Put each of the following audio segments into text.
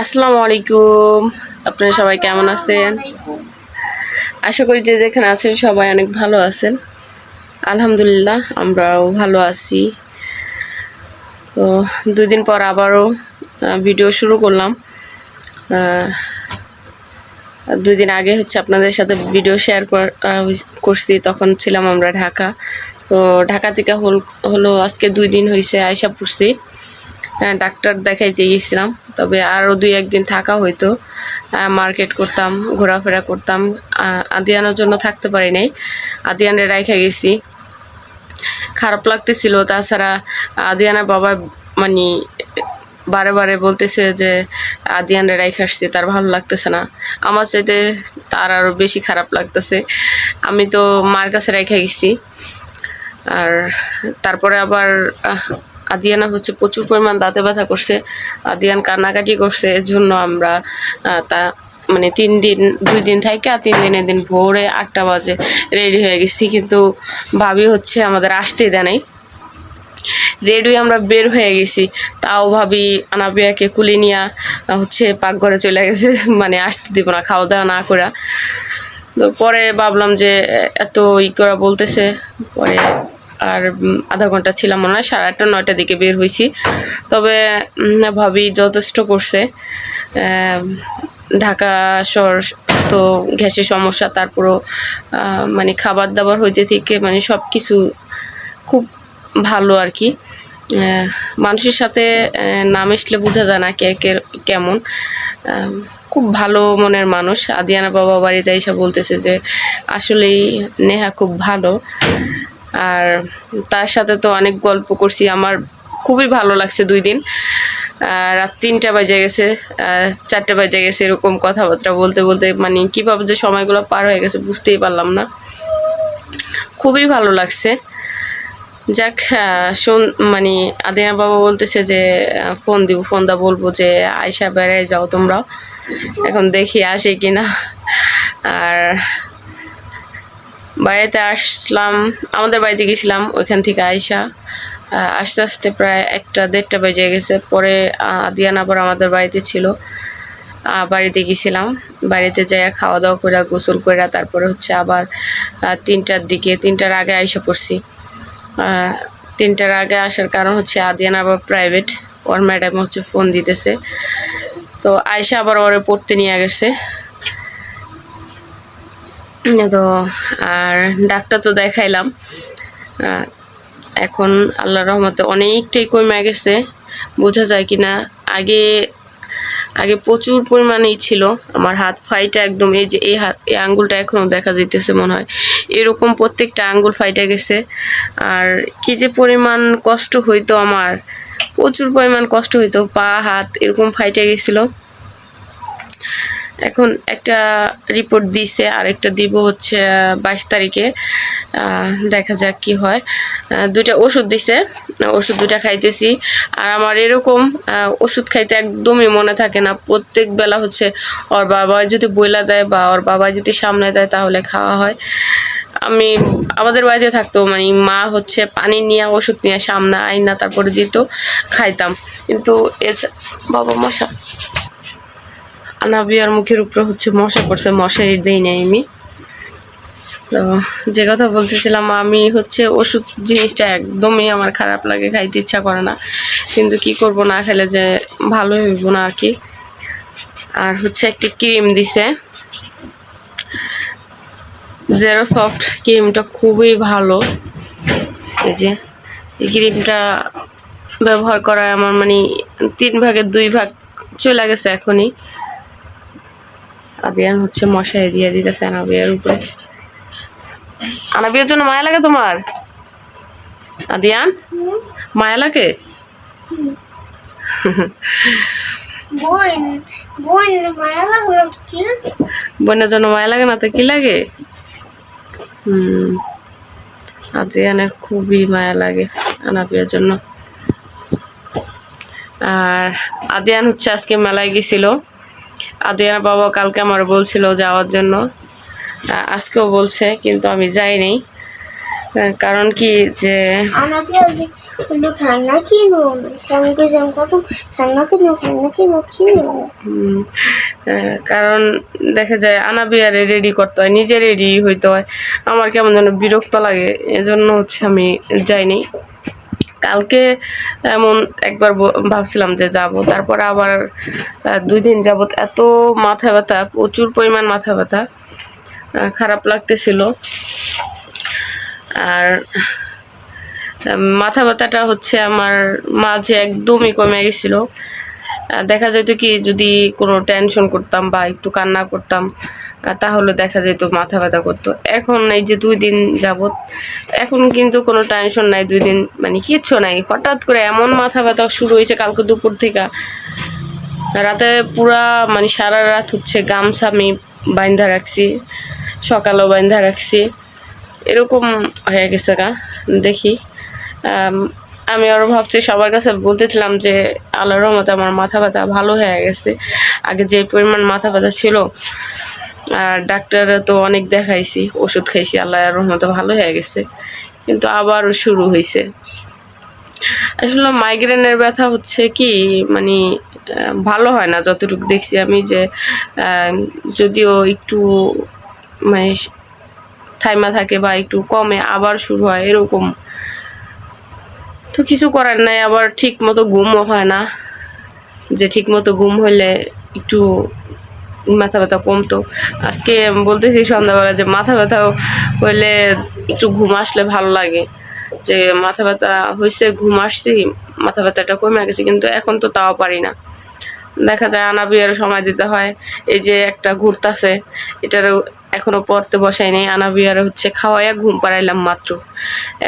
আসসালামু আলাইকুম। আপনারা সবাই কেমন আছেন? আশা করি যে যেখানে আছেন সবাই অনেক ভালো আছেন। আলহামদুলিল্লাহ, আমরাও ভালো আছি। তো দুই দিন পর আবারও ভিডিও শুরু করলাম। দুই দিন আগে হচ্ছে আপনাদের সাথে ভিডিও শেয়ার করছি। তখন ছিলাম আমরা ঢাকা। তো ঢাকা থেকে হল, হলো আজকে দুই দিন হয়েছে আয়সা পড়ছি। হ্যাঁ ডাক্তার দেখাইতে গেছিলাম। তবে আরও দুই একদিন থাকা হইতো। মার্কেট করতাম, ঘোরাফেরা করতাম। আদিয়ানোর জন্য থাকতে পারি নাই। আদিয়ানে রাইখা গেছি। খারাপ লাগতেছিল। তাছাড়া আদিয়ানা বাবা মানে বারে বারে বলতেছে যে, আদিয়ানরে রাইখে আসছে, তার ভালো লাগতেছে না। আমার চাইতে তার আরও বেশি খারাপ লাগতেছে। আমি তো মার কাছে রেখে গেছি। আর তারপরে আবার আদিয়ানা হচ্ছে প্রচুর পরিমাণ দাঁতে ব্যথা করছে, আদিয়ান কান্নাকাটি করছে এর জন্য আমরা তা মানে তিন দিন, দুই দিন থেকে আর তিন দিনের দিন ভোরে আটটা বাজে রেডি হয়ে গেছি, কিন্তু ভাবি হচ্ছে আমাদের আসতেই দেয় নাই। রেডি আমরা বের হয়ে গেছি, তাও ভাবি আনাবিয়াকে কুলি নিয়ে হচ্ছে পাকঘরে চলে গেছে মানে আসতে দিব না, খাওয়া দাওয়া না করা। তো পরে ভাবলাম যে এত ই করা বলতেছে, পরে আর আধা ঘণ্টা ছিলাম মনে হয়, সাড়ে আটটা, নয়টার দিকে বের হয়েছি তবে ভাবি যথেষ্ট করছে। ঢাকা শহর তো গ্যাসের সমস্যা, তারপরও মানে খাবার দাবার হইতে থেকে মানে সব কিছু খুব ভালো আর কি। মানুষের সাথে না মিশলে বোঝা যায় না কে কে, কেমন। খুব ভালো মনের মানুষ। আদিয়ানা বাবা বাড়িতে এসে বলতেছে যে, আসলেই নেহা খুব ভালো। আর তার সাথে তো অনেক গল্প করছি। আমার খুবই ভালো লাগছে দুই দিন। রাত তিনটা বাজে গেছে চারটে বাজে গেছে, এরকম কথাবার্তা বলতে বলতে মানে কীভাবে যে সময়গুলো পার হয়ে গেছে বুঝতেই পারলাম না। খুবই ভালো লাগছে। যাক শোন মানে আদিনা বাবা বলতেছে যে ফোন দিব, ফোন দা বলব যে আয়সা বেড়ায় যাও তোমরা এখন দেখি আসে কিনা। আর বাড়িতে আসলাম আমাদের বাড়িতে গেছিলাম ওইখান থেকে আয়সা আস্তে আস্তে প্রায় একটা দেড়টা বেজে গেছে পরে আহ, আদিয়ান আবার আমাদের বাড়িতে ছিল বাড়িতে গেছিলাম বাড়িতে যাইয়া খাওয়া দাওয়া করে গোসল করে তারপরে হচ্ছে আবার তিনটার দিকে তিনটার আগে আইসা পড়ছি। তিনটার আগে আসার কারণ হচ্ছে আদিয়ান আবার প্রাইভেট ওর ম্যাডাম হচ্ছে ফোন দিতেছে। তো আয়সা আবার ওরে পড়তে নিয়ে গেছে। তো, আর ডাক্তার তো দেখাইলাম। এখন আল্লাহ রহমতে অনেকটাই কমে গেছে। বোঝা যায় কি না আগে আগে প্রচুর পরিমাণেই ছিল। আমার হাত ফাইটা একদম এই যে, এই হাত, এই আঙ্গুলটা এখনও দেখা যাইতেছে মনে হয়। এরকম প্রত্যেকটা আঙ্গুল ফাইটা গেছে। আর কি যে পরিমাণ কষ্ট হইতো আমার, প্রচুর পরিমাণ কষ্ট হইতো, পা, হাত এরকম ফাইটে গেছিল। এখন একটা রিপোর্ট দিছে আর একটা দিব হচ্ছে বাইশ তারিখে। দেখা যাক কি হয়। দুইটা ওষুধ দিছে ওষুধ দুইটা খাইতেছি। আর আমার এরকম ওষুধ খাইতে একদমই মনে থাকে না। প্রত্যেক বেলা হচ্ছে ওর বাবা যদি বইলা দেয় বা ওর বাবা যদি সামনে দেয় তাহলে খাওয়া হয়। আমি, আমাদের বাড়িতে থাকতো মানে মা হচ্ছে পানি নিয়ে, ওষুধ নিয়ে সামনে আইনা তারপরে দিত, খাইতাম। কিন্তু এর বাবা মশা আনাবিয়ার মুখের উপরে হচ্ছে মশা পড়ছে, মশারি দেই নাই আমি। তো যে কথা বলতেছিলাম, আমি হচ্ছে ওষুধ জিনিসটা একদমই আমার খারাপ লাগে, খাইতে ইচ্ছা করে না। কিন্তু কি করব না খেলে যে ভালো হইব না আর কি। আর হচ্ছে একটি ক্রিম দিছে। জেরো সফট ক্রিমটা খুবই ভালো। এই যে, এই ক্রিমটা ব্যবহার করা আমার মানে তিন ভাগের দুই ভাগ চলে গেছে এখনই। আদিয়ান হচ্ছে মশাই দিয়ে দিতেছে আনাবিয়ার উপরে। আনাবিয়ার জন্য মায়া লাগে তোমার? আদিয়ান? মায়া লাগে? বোনের জন্য মায়া লাগে না তো কি লাগে? হুম আদিয়ানের খুবই মায়া লাগে আনাবিয়ার জন্য। আর আদিয়ান হচ্ছে আজকে মেলায় গেছিল। আদিয়ানের বাবা কালকে আমার বলছিল যাওয়ার জন্য। আজকেও বলছে কিন্তু আমি যাইনি। কারণ কি যে কারণ দেখা যায় আনাবিয়ারে রেডি করতে হয় নিজে রেডি হইতে হয়। আমার কেমন যেন বিরক্ত লাগে এজন্য হচ্ছে আমি যাইনি। কালকে এমন একবার ভাবছিলাম যে যাব। তারপর আবার দুই দিন যাবত এত মাথা ব্যথা, প্রচুর পরিমাণ মাথা ব্যথা খারাপ লাগতেছিল। আর মাথা ব্যথাটা হচ্ছে আমার মাঝে একদমই কমে গেছিল। দেখা যেত কি যদি কোনো টেনশন করতাম বা একটু কান্না করতাম তাহলে দেখা যেত মাথা ব্যথা করতো। এখন এই যে দুই দিন যাবত এখন কিন্তু কোনো টেনশন নাই, দুই দিন মানে কিচ্ছু নাই। হঠাৎ করে এমন মাথা ব্যথা শুরু হয়েছে কালকে দুপুর থেকে। রাতে পুরা মানে সারা রাত হচ্ছে গামছা আমি বাইন্ধা রাখছি, সকালেও বাইন্ধা রাখছি। এরকম হয়ে গেছে গা, দেখি। আমি আরও ভাবছি, সবার কাছে বলতেছিলাম যে আল্লাহর রহমতে আমার মাথা ব্যথা ভালো হয়ে গেছে। আগে যে পরিমাণ মাথা ব্যথা ছিল আর ডাক্তারে তো অনেক দেখাইছি, ওষুধ খাইছি, আল্লাহর রহমতে ভালো হয়ে গেছে। কিন্তু আবারও শুরু হয়েছে আসলে মাইগ্রেনের ব্যথা হচ্ছে কি মানে ভালো হয় না যতটুকু দেখছি আমি যে যদিও একটু মানে থাইমা থাকে বা একটু কমে আবার শুরু হয় এরকম। তো কিছু করার নাই, আবার ঠিক মতো ঘুমও হয় না। যে ঠিক মতো ঘুম হইলে একটু মাথা ব্যথা কমতো। আজকে বলতেছি সন্ধ্যাবেলা যে মাথা ব্যথা হইলে একটু ঘুম আসলে ভালো লাগে। যে মাথা ব্যথা হয়েছে ঘুম আসছি, মাথা ব্যথাটা কমে গেছে, কিন্তু এখন তো তাও পারি না। দেখা যায় আনা বিয়ার সময় দিতে হয়। এই যে একটা ঘুরতাছে এটার এখনও পড়তে বসাই নেই। আনা বিয়ার হচ্ছে খাওয়াইয়া ঘুম পাড়াইলাম মাত্র।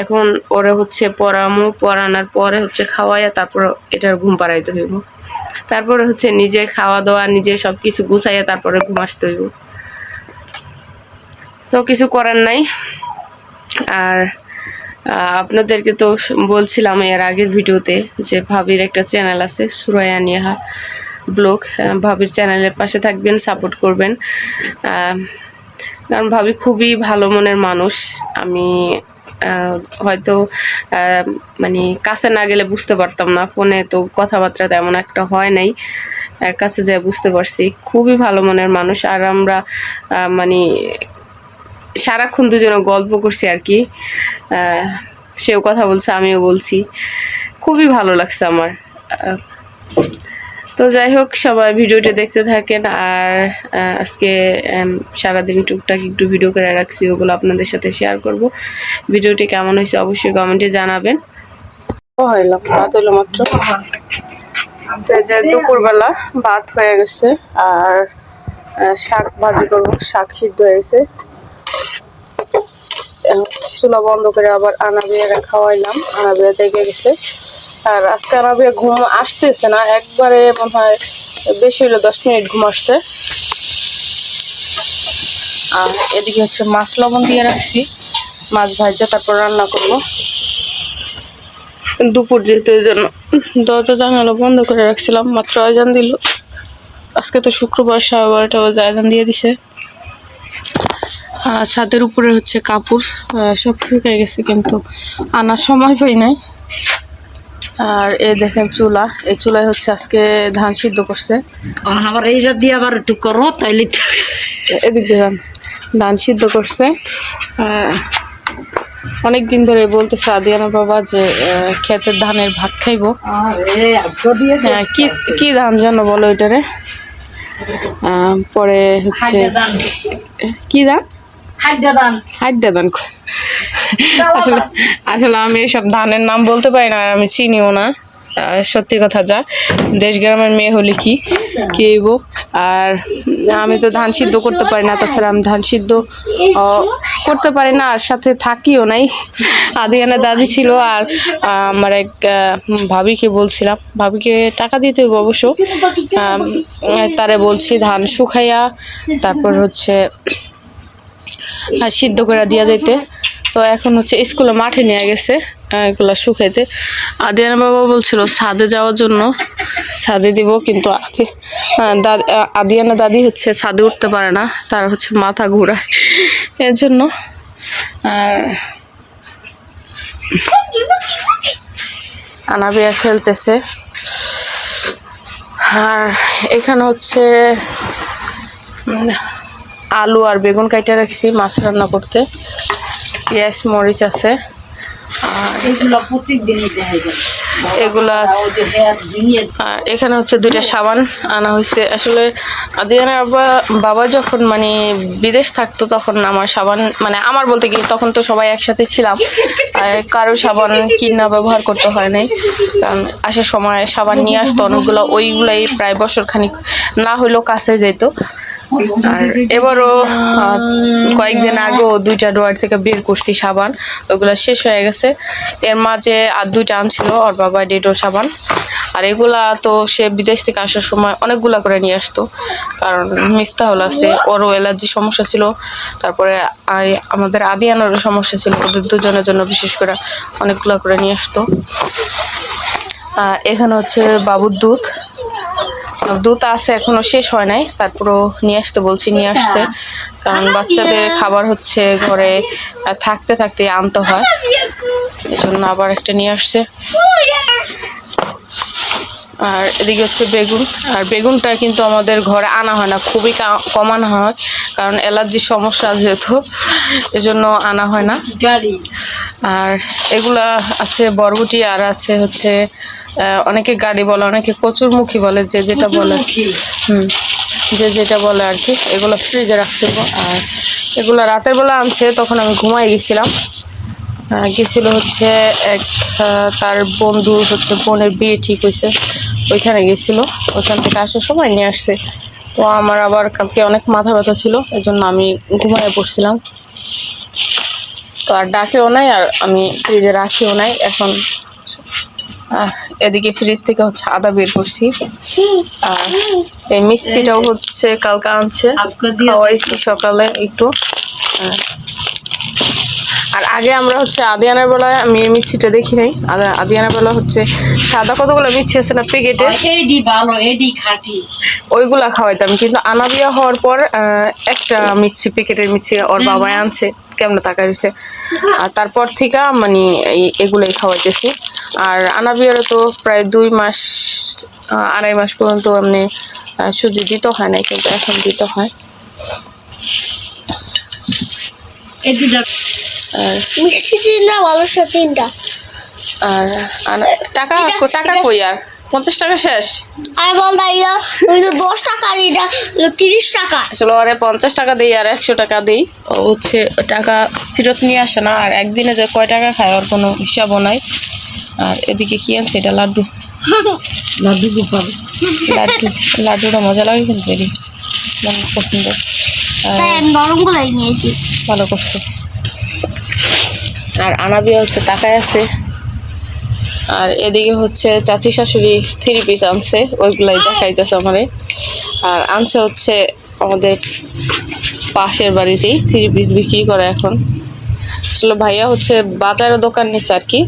এখন ওরে হচ্ছে পড়ামো, পড়ানোর পরে হচ্ছে খাওয়াইয়া তারপর এটার ঘুম পাড়াইতে হইব। তারপরে হচ্ছে নিজে খাওয়া দাওয়া নিজে সব কিছু গুছাইয়া তারপরে ঘুম আসতে হইব। তো কিছু করার নাই। আর আপনাদেরকে তো বলছিলাম এর আগের ভিডিওতে যে ভাবির একটা চ্যানেল আছে সুরায়া নিহা ব্লগ। ভাবির চ্যানেলের পাশে থাকবেন, সাপোর্ট করবেন। কারণ ভাবি খুবই ভালো মনের মানুষ। আমি হয়তো মানে কাছে না গেলে বুঝতে পারতাম না। ফোনে তো কথাবার্তা তেমন একটা হয় নাই। কাছে যেয়ে বুঝতে পারছি। খুবই ভালো মনের মানুষ। আর আমরা মানে সারাক্ষণ দুজনে গল্প করছি আর কি। সেও কথা বলছে, আমিও বলছি। খুবই ভালো লাগছে আমার। তো যাই হোক, সবাই ভিডিওটি দেখতে থাকেন আর আজকে সারাদিন টুকটাক একটু ভিডিও করে রাখছি, ওগুলো আপনাদের সাথে শেয়ার করব। ভিডিওটি কেমন হয়েছে অবশ্যই কমেন্টে জানাবেন। হইলাম ভাত মাত্র যে দুপুরবেলা ভাত হয়ে গেছে আর শাক ভাজি করব, শাক সিদ্ধ হয়েছে চুলা বন্ধ করে আবার আনা আনাবিয়ারে খাওয়াইলাম আনা আনাবিয়া জায়গায় গেছে। আর আজকে আনাবিয়া ঘুম আসতেছে না, একবারে মনে হয় বেশি হলো দশ মিনিট ঘুম আসছে। আর এদিকে হচ্ছে মাছ লবণ দিয়ে রাখছি, মাছ ভাজা, তারপর রান্না করব। দুপুর যেহেতু এই জন্য দরজা জানালা বন্ধ করে রাখছিলাম, মাত্র আজান দিল। আজকে তো শুক্রবার সাড়ে বারোটা বাজে আজান দিয়ে দিছে। ছাদের উপরে হচ্ছে কাপড় সব শুকিয়ে গেছে, কিন্তু আনার সময় পাই নাই। আর এ দেখেন চুলা। এই চুলায় হচ্ছে আজকে ধান সিদ্ধ করছে। আবার এইটা দিয়ে আবার একটু করো তাইলে এদিক দিয়ে যান। ধান সিদ্ধ করছে। অনেক দিন ধরে বলতেছে আদিয়ানা বাবা যে ক্ষেতের ধানের ভাত খাইবো। হ্যাঁ, কি কি ধান জানো বলো এটারে? পরে হচ্ছে কি ধান? হাইড্রা দান হাইড্ডা ধান। আসলে আসলে আমি এসব ধানের নাম বলতে পারি না আমি চিনিও না। সত্যি কথা যা দেশ গ্রামের মেয়ে হলে কি কি হইব? আর আমি তো ধান সিদ্ধ করতে পারি না তাছাড়া আমি ধান সিদ্ধ করতে পারি না আর সাথে থাকিও নাই। আদিয়ানা দাদি ছিল আর আমার এক ভাবিকে বলছিলাম ভাবিকে টাকা দিতে হইব অবশ্য। তারে বলছি ধান শুকাইয়া তারপর হচ্ছে সিদ্ধ করে দিয়া যাইতে তো এখন হচ্ছে স্কুলে মাঠে নিয়ে গেছে এগুলা শুকাইতে। আদিয়ানা বাবা বলছিল, ছাদে যাওয়ার জন্য ছাদে দিব, কিন্তু আদিয়ানা দাদি হচ্ছে ছাদে উঠতে পারে না, তার হচ্ছে মাথা ঘোরায়। এর জন্য আর আনাবিয়া খেলতেছে। আর এখানে হচ্ছে আলু আর বেগুন কাইটা রাখছি, মাছ রান্না করতে। পেঁয়াজ মরিচ আছে। এগুলো আর এখানে হচ্ছে দুইটা সাবান আনা হয়েছে। আসলে আদিয়ানের বাবা বাবা যখন মানে বিদেশ থাকতো তখন আমার সাবান মানে আমার বলতে গেলে তখন তো সবাই একসাথে ছিলাম। আর কারও সাবান কিনা ব্যবহার করতে হয় নাই। কারণ আসার সময় সাবান নিয়ে আসতো অনেকগুলো ওইগুলাই প্রায় বছর খানিক না হইলেও কাছে যেত আর এবারও কয়েকদিন আগেও দুইটা ডোয়ার থেকে বের করছি সাবান। ওগুলো শেষ হয়ে গেছে। এর মাঝে আর দুইটা আনছিল ওর বাবা ডেটোর সাবান। আর এগুলা তো সে বিদেশ থেকে আসার সময় অনেকগুলা করে নিয়ে আসতো। কারণ মিফতাহল আছে, ওরও অ্যালার্জি সমস্যা ছিল। তারপরে আমাদের আদিয়ানোরও সমস্যা ছিল। ওদের দুজনের জন্য বিশেষ করে অনেকগুলা করে নিয়ে আসতো। এখানে হচ্ছে বাবুর দুধ। দুধ আছে, এখনও শেষ হয় নাই। তারপরও নিয়ে আসতে বলছি, নিয়ে আসছে। কারণ বাচ্চাদের খাবার হচ্ছে ঘরে থাকতে থাকতে আনতে হয়। এজন্য আবার একটা নিয়ে আসছে। আর এদিকে হচ্ছে বেগুন। আর বেগুনটা কিন্তু আমাদের ঘরে আনা হয় না, খুবই কা- কম আনা হয়। কারণ অ্যালার্জির সমস্যা যেহেতু, এজন্য আনা হয় না। আর এগুলা আছে বরবটি আর আছে হচ্ছে অনেকে গাড়ি বলে অনেকে কচুরমুখী বলে যে যেটা বলে হুম যে যেটা বলে আর কি এগুলো ফ্রিজে রাখতে হবে। আর এগুলো রাতের বেলা আনছে তখন আমি ঘুমাই গেছিলাম। গেছিল হচ্ছে এক তার বন্ধু হচ্ছে বোনের বিয়ে ঠিক হয়েছে ওইখানে গেছিল ওইখান থেকে আসার সময় নিয়ে আসছে। তো আমার আবার কালকে অনেক মাথা ব্যথা ছিল এই জন্য আমি ঘুমায় পড়ছিলাম তো আর ডাকেও নাই আর আমি ফ্রিজে রাখিও নাই। এখন আহ, এদিকে ফ্রিজ থেকে হচ্ছে আদা বের করছি। আর এই মিষ্টিটাও হচ্ছে কালকে আনছে খাওয়াইছি সকালে একটু। আর আগে আমরা হচ্ছে আদিয়ানার বেলায় আমি মিষ্টিটা দেখি নাই। আদা- আদিয়ানার বেলা হচ্ছে সাদা কতগুলো মিষ্টি আছে না প্যাকেটে এডি ভালো এডি খাটি। ওইগুলা খাওয়াইতাম কিন্তু আনাবিয়া হওয়ার পর একটা মিষ্টি প্যাকেটের মিষ্টি ওর বাবাই আনছে কেমন টাকা রয়েছে আর তারপর থেকে মানে এগুলাই খাওয়াইতেছি। আর আনাবিয়ারও তো প্রায় দুই মাস আড়াই মাস পর্যন্ত এমনি আহ, সুজি দিতে হয় না কিন্তু এখন দিতে হয়। আর মিষ্টি তিনটা আর টাকা টাকা কই আর? পঞ্চাশ টাকা শেষ? এটা ওইটা দশ টাকা আর এটা তিরিশ টাকা। আসলে পঞ্চাশ টাকা দিই আর একশো টাকা দিই। ও হচ্ছে টাকা ফেরত নিয়ে আসে না আর একদিনে যে কয় টাকা খায় ওর কোনো হিসাবও নাই। আর এদিকে কি আনছে এটা? লাড্ডু। লাড্ডু গোপাল। লাড্ডু। লাড্ডুটা মজা লাগে কিন্তু মানে নিয়েছি। ভালো করছে। আর আনাবিয়া হচ্ছে তাকায় আছে। আর এদিকে হচ্ছে চাচি শাশুড়ি থ্রি পিস আনছে ওইগুলাই দেখাইতেছে আমারে। আর আনছে হচ্ছে আমাদের পাশের বাড়িতেই থ্রি পিস বিক্রি করে এখন। আসলে ভাইয়া হচ্ছে বাজারে দোকান নিচ্ছে আর কি।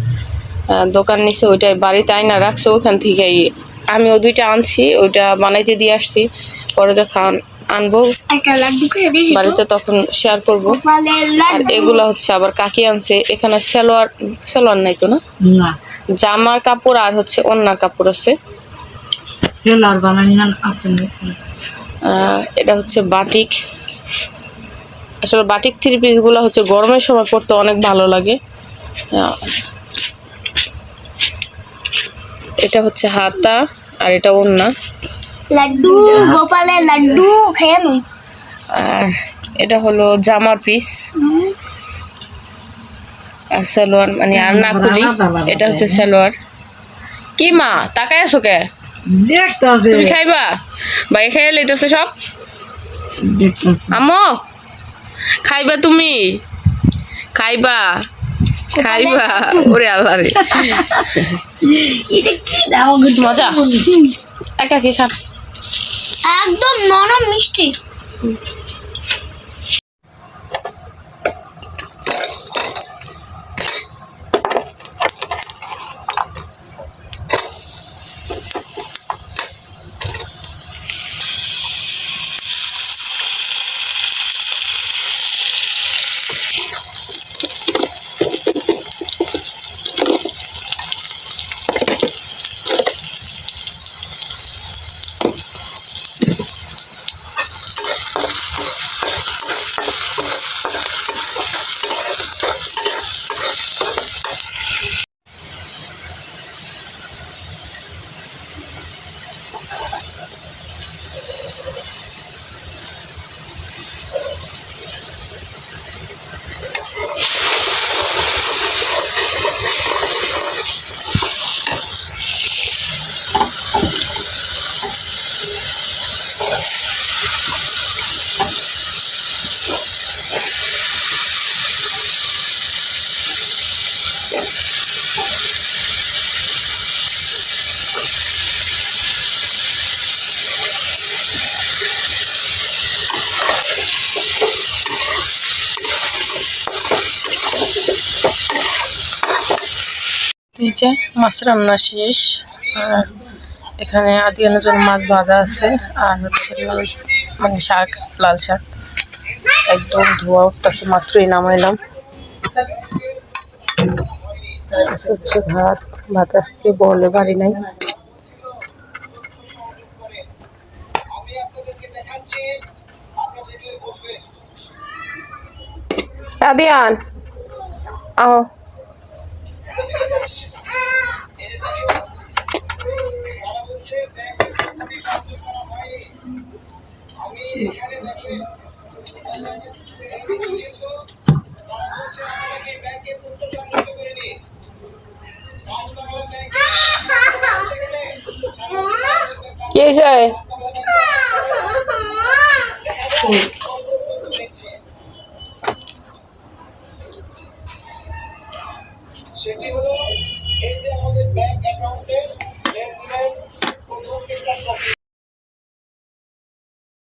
দোকান নিচ্ছে ওইটাই বাড়িতে আয়না রাখছে ওখান থেকেই আমি ওই দুইটা আনছি ওইটা বানাইতে দিয়ে আসছি। পরে যখন আনব। বাড়িতে তখন শেয়ার করব। আর এগুলো হচ্ছে আবার কাকি আনছে। এখানে সালোয়ার সালোয়ার নাই তো না? জামার কাপড় আর হচ্ছে অন্যার কাপড় আছে। সেলার বানান আছে এটা হচ্ছে বাটিক। আসলে বাটিক থ্রি পিসগুলো হচ্ছে গরমের সময় পরতে অনেক ভালো লাগে। এটা হচ্ছে হাতা আর এটা ওন্না। লাড্ডু গোপালের লাড্ডু খেয়ে নুই আর এটা হলো জামার পিস। আর সালোয়ার মানে আর না খুলি। এটা হচ্ছে সালোয়ার। কি মা তাকায় আছো কে? দেখতাছে। তুমি খাইবা? ভাই খাইয়া লইতেছো সব? দেখতাছে। আম্মু খাইবা তুমি? খাইবা। খাইবা। ওরে আল্লাহ রে। এটা কি দাও মজা। একা কি খান একদম নরম মিষ্টি। যে মাছ রান্না শেষ। আর এখানে আদিয়ানের জন্য মাছ ভাজা আছে, আর হচ্ছে মানে শাক, লাল শাক। একদম ধোয়া উঠতেছে, মাত্রই নামাইলাম। হচ্ছে ভাত। ভাত আজকে বলে বাড়ি নাই। আদিয়ান, আহ। কি হয়েছে?